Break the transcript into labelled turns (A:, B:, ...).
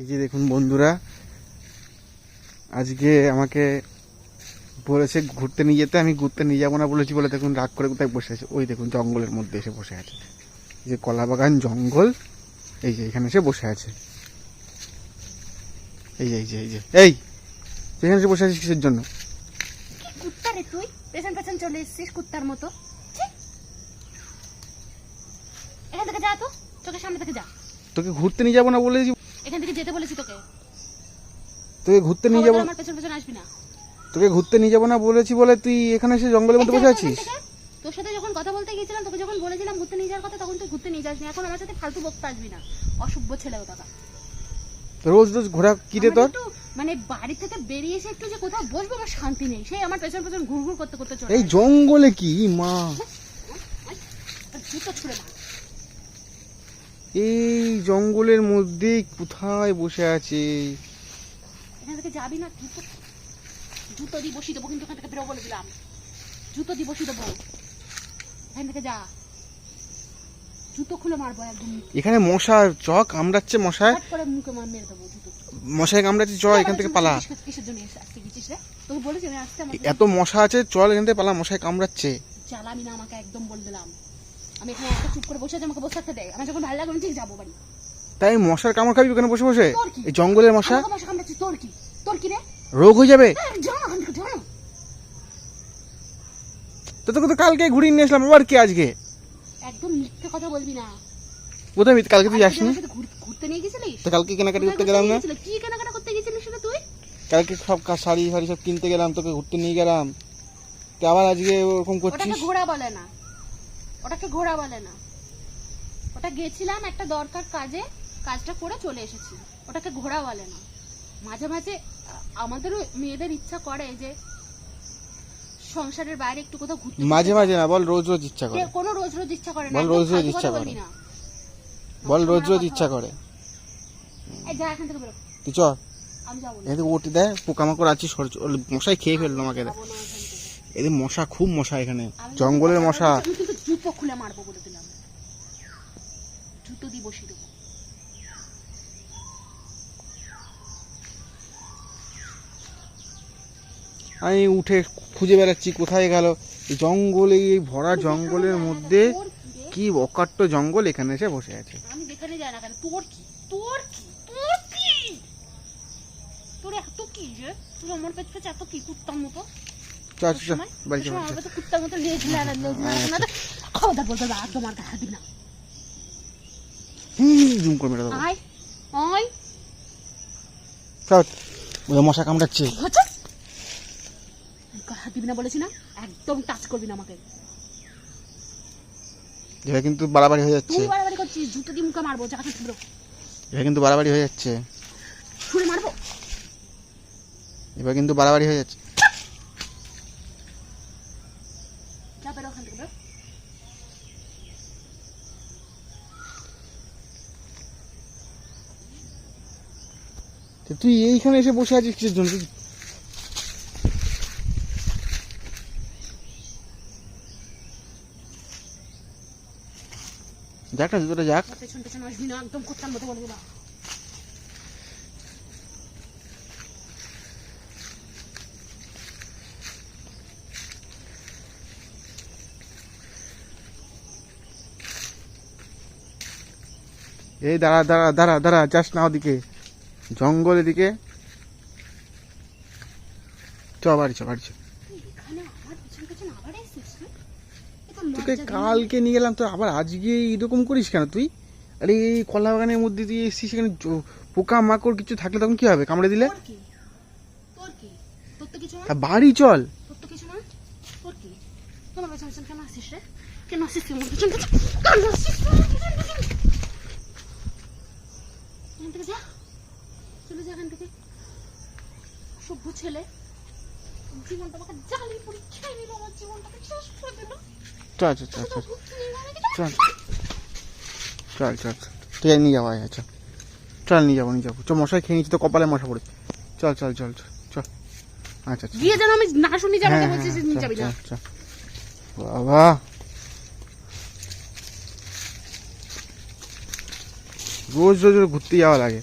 A: এই যে দেখুন বন্ধুরা আজকে আমাকে বলেছে ঘুরতে নিয়ে যেতে আমি ঘুরতে নিয়ে যাব না বলেছি বলে দেখুন রাগ করে কোথায় বসে আছে। ওই দেখুন জঙ্গলের মধ্যে এসে বসে আছে। এই যে কলা বাগান জঙ্গল এই যে এখানে এসে বসে আছে। এই যে এই যে এই যে এই এখানে এসে বসে আছিস কিসের জন্য?
B: কুত্তা রে তুই? পেছন পেছন চলে এসেছিস কুত্তার মতো। এখান থেকে যা তো চোখের সামনে থেকে যা।
A: তোকে ঘুরতে নিয়ে যাব না বলেছি
B: এখান থেকে যেতে বলেছি তোকে
A: তোকে ঘুরতে নিয়ে যাব
B: আমার পেছন পেছন আসবি না
A: তোকে ঘুরতে নিয়ে যাব না বলেছি বলে তুই এখানে এসে জঙ্গলের মধ্যে বসে আছিস
B: তোর সাথে যখন কথা বলতে গিয়েছিলাম তোকে যখন বলেছিলাম ঘুরতে নিয়ে যাওয়ার কথা তখন তুই ঘুরতে নিয়ে যাসনি এখন আমার সাথে ফালতু বকতে আসবি না অসভ্য ছেলে ও টাকা
A: রোজ রোজ ঘোরা কি রে তোর
B: মানে বাড়ি থেকে বেরিয়ে এসে একটু যে কোথাও বসবো আমার শান্তি নেই সেই আমার পেছন পেছন ঘুরঘুর করতে করতে চলে
A: এই জঙ্গলে কি মা
B: জুতো ছুড়ে মার
A: এই জঙ্গলের মধ্যে কোথায় বসে আছে?
B: এখান থেকে যাবি না? জুতো জুতো দিয়ে বসিয়ে দেবো কিন্তু এখান থেকে বেরো বলে দিলাম। জুতো দিয়ে বসিয়ে দেবো। এখান থেকে যা। জুতো খুলে মারবো একদম
A: এখানে মশা চ কামড়াচ্ছে মশায়?
B: করে মুখে মার মেরে দেবো জুতো।
A: মশায় কামড়াচ্ছে চ এখান থেকে পালা।
B: কিসের- জন্য আসতে গেছিস রে? তোকে বলেছি আমি আসতে
A: এত মশা আছে চল এখান থেকে পালা মশায় কামড়াচ্ছে।
B: চালাবি না আমাকে একদম বলে দিলাম। আমি এখানে একা চুপ করে বসে আছি আমাকে বসে থাকতে দেয় আমার যখন ভালো লাগে আমি ঠিক যাব বাড়ি।
A: তাই মশার কামড় খাবি ওখানে বসে বসে?
B: তোর কি?
A: এই জঙ্গলের মশা?
B: আমাকে মশা কামড়াচ্ছিস তোর কি? তোর কি রে?
A: রোগ হয়ে যাবে?
B: হ্যাঁ, না থেকে না
A: তো তোকে তো কালকে ঘুরিয়ে নিয়ে আসলাম আবার কি আজকে?
B: একদম মিথ্যে কথা বলবি না।
A: কোথায় মিথ- কালকে তুই
B: আজকে
A: যাসনি?
B: আমার সাথে ঘুর- ঘুরতে নিয়ে গেছিলিস?
A: তো কালকে কেনাকাটি করতে গেলাম না?
B: গেছিলি? কি কেনাকাটা করতে গেছিলিস সেটা তুই?
A: কালকে সব কা- শাড়ি ফাড়ি সব কিনতে গেলাম তোকে ঘুরতে নিয়ে গেলাম। তুই আবার আজকে ওরকম
B: ওটাকে
A: করছিস?
B: ঘোড়া বলে না। ওটাকে ঘোড়া বলে না। ওটা গেছিলাম একটা দরকার কাজে কাজটা করে চলে এসেছি। ওটাকে ঘোড়া বলে না। মাঝে মাঝে আমাদেরও মেয়েদের ইচ্ছা করে যে সংসারের বাইরে একটু কোথাও ঘুরতে
A: মাঝে মাঝে না বল রোজ রোজ ইচ্ছা করে।
B: কোনো রোজ রোজ ইচ্ছা করে না
A: বল রোজ রোজ ইচ্ছা করে।
B: না।
A: বল রোজ রোজ ইচ্ছা করে।
B: এই যা এখান থেকে বেরো।
A: তুই চ
B: আমি যাব না।
A: এদিকে ওটি দেয় পোকামাকড় আছে সর মশাই খেয়ে ফেলল আমাকে। এদের মশা খুব মশা এখানে। জঙ্গলের মশা
B: জুতো খুলে মারবো বলে দিলাম। জুতো দিয়ে বসিয়ে দেবো।
A: আমি উঠে খুঁজে বেড়াচ্ছি কোথায় গেল? জঙ্গলে এই ভরা জঙ্গলের মধ্যে
B: কি?
A: অকাট্য জঙ্গল এখানে এসে বসে আছে।
B: আমি যেখানে যাই না কেন? তোর কি? তোর কি? তোর কি? তোর এত কি যে? তুই আমার পেছ পেছ এত কি কুত্তার মতো?
A: চ চ, চ বাড়ি চ,
B: সময়
A: বাড়ি চ।
B: আমার পেছনে কুত্তার মতো লেজ লাড়া লেজ লাড়া না খবরদার বলতে আর দেখা দিবি না।
A: জুম করে মেরে দেবো।
B: আয় আয়।
A: ওই মশা কামড়াচ্ছে।
B: হাত দিবি না বলেছি না? একদম টাচ করবি না আমাকে।
A: এটা কিন্তু বাড়াবাড়ি হয়ে যাচ্ছে।
B: তুই বাড়াবাড়ি করছিস জুতো দিয়ে মুখে মারবো জায়গাটা ছুড়ো
A: এটা কিন্তু বাড়াবাড়ি হয়ে যাচ্ছে।
B: ছুড়ে মারবো?
A: এবার কিন্তু বাড়াবাড়ি হয়ে যাচ্ছে
B: যা বেরো ওখান থেকে বেরো
A: তো তুই এইখানে এসে বসে আছিস কিসের জন্য? যাক না জুতোটা যাক। এই দাঁড়া দাঁড়া দাঁড়া দাঁড়া যাস না ওদিকে। জঙ্গল এদিকে চ কালকে নিয়ে গেলাম তো আবার আজকে এরকম করিস কেন তুই? আরে এই কলা বাগানের মধ্যে দিয়ে এসেছিস সেখানে পোকা মাকড় কিছু থাকলে তখন কি হবে? কামড়ে দিলে? বাড়ি চল।
B: কেন আসিস কেন আসিস কেন আসিস এখান থেকে সভ্য ছেলে। জীবনটা জ্বালিয়ে খেয়ে নিল আমার জীবনটাকে শেষ করে দিল।
A: নিচ্ছি তো কপালে মশা পড়ে চল চল চল চল চল। আচ্ছা, আচ্ছা। হ্যাঁ, হ্যাঁ, বাবা। রোজ রোজ ঘুরতে যাওয়া লাগে।